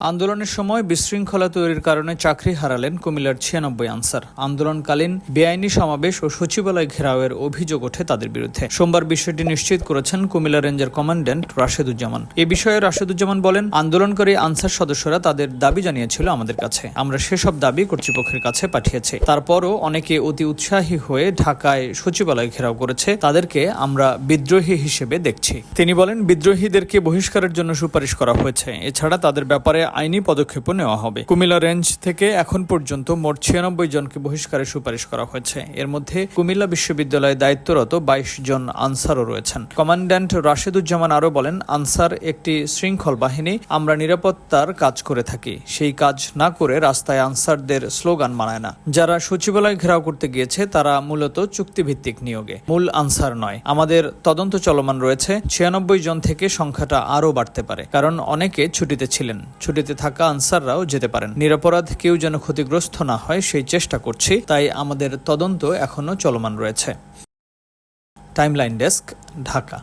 আন্দোলনের সময় বিশৃঙ্খলা তৈরির কারণে চাকরি হারালেন কুমিল্লার ছিয়ানব্বই আনসার। আন্দোলনকালীন বেআইনি সমাবেশ ও সচিবালয় ঘেরাওয়ের অভিযোগ ওঠে তাদের বিরুদ্ধে। সোমবার বিষয়টি নিশ্চিত করেছেন কুমিল্লা রেঞ্জের কমান্ড্যান্ট রাশেদুজ্জামান। এ বিষয়ে রাশেদুজ্জামান বলেন, আন্দোলনকারী আনসার সদস্যরা তাদের দাবি জানিয়েছিল আমাদের কাছে। আমরা সেসব দাবি কর্তৃপক্ষের কাছে পাঠিয়েছি। তারপরও অনেকে অতি উৎসাহী হয়ে ঢাকায় সচিবালয় ঘেরাও করেছে। তাদেরকে আমরা বিদ্রোহী হিসেবে দেখছি। তিনি বলেন, বিদ্রোহীদেরকে বহিষ্কারের জন্য সুপারিশ করা হয়েছে। এছাড়া তাদের ব্যাপারে আইনি পদক্ষেপও নেওয়া হবে। কুমিল্লা রেঞ্জ থেকে এখন পর্যন্ত মোট ছিয়ানব্বই জনকে বহিষ্কারের সুপারিশ করা হয়েছে। এর মধ্যে কুমিল্লা বিশ্ববিদ্যালয়ে দায়িত্বরত বাইশ জন আনসারও রয়েছেন। কমান্ড্যান্ট রাশেদুজ্জামান আরও বলেন, আনসার একটি শৃঙ্খল বাহিনী, আমরা নিরাপত্তার কাজ করে থাকি। সেই কাজ না করে রাস্তায় আনসারদের স্লোগান মানায় না। যারা সচিবালয় ঘেরাও করতে গিয়েছে, তারা মূলত চুক্তিভিত্তিক নিয়োগে। মূল আনসার নয়। আমাদের তদন্ত চলমান রয়েছে। ছিয়ানব্বই জন থেকে সংখ্যাটা আরও বাড়তে পারে। কারণ অনেকে ছুটিতে ছিলেন। ছুটিতে থাকা আনসাররাও যেতে পারেন। নিরাপরাধ কেউ যেন ক্ষতিগ্রস্ত না হয়, সেই চেষ্টা করছি, তাই আমাদের তদন্ত এখনও চলমান রয়েছে। Timeline desk, Dhaka.